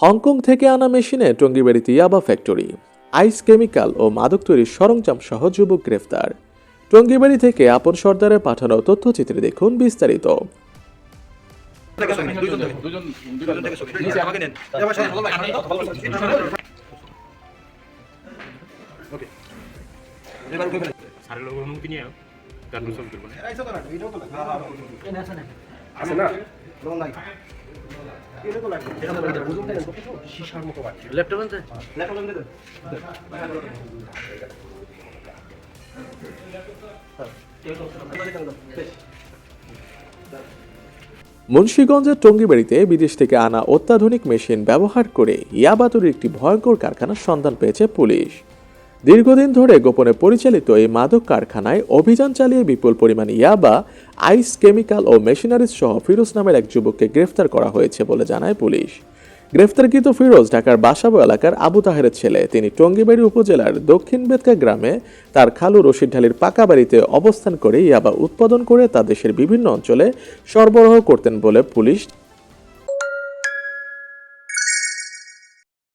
Hong Kong থেকে আনা মেশিনে টঙ্গিবাড়িতে ইয়াবা ফ্যাক্টরি আইস কেমিক্যাল ও মাদক তৈরির সরঞ্জাম সহ যুবক গ্রেফতার টঙ্গিবাড়ি থেকে আপন সর্দারের পাঠানো তথ্যচিত্রে দেখুন বিস্তারিত আছে না মুন্সীগঞ্জের টঙ্গিবাড়িতে বিদেশ থেকে আনা অত্যাধুনিক মেশিন ব্যবহার করে ইয়াবা তৈরির একটি ভয়ঙ্কর কারখানার সন্ধান পেয়েছে পুলিশ। দীর্ঘদিন ধরে গোপনে পরিচালিত এই মাদক কারখানায় অভিযান চালিয়ে বিপুল পরিমাণ ইয়াবা, আইস কেমিক্যাল ও মেশিনারিজ সহ ফিরোজ নামের এক যুবককে গ্রেফতার করা হয়েছে বলে জানায় পুলিশ। গ্রেফতারকৃত ফিরোজ ঢাকার বাসাবো এলাকার আবু তাহেরের ছেলে। তিনি টঙ্গিবাড়ি উপজেলার দক্ষিণ বেদকা গ্রামে তার খালু রশিদ ঢালির পাকা বাড়িতে অবস্থান করে ইয়াবা উৎপাদন করে তা দেশের বিভিন্ন অঞ্চলে সরবরাহ করতেন বলে পুলিশ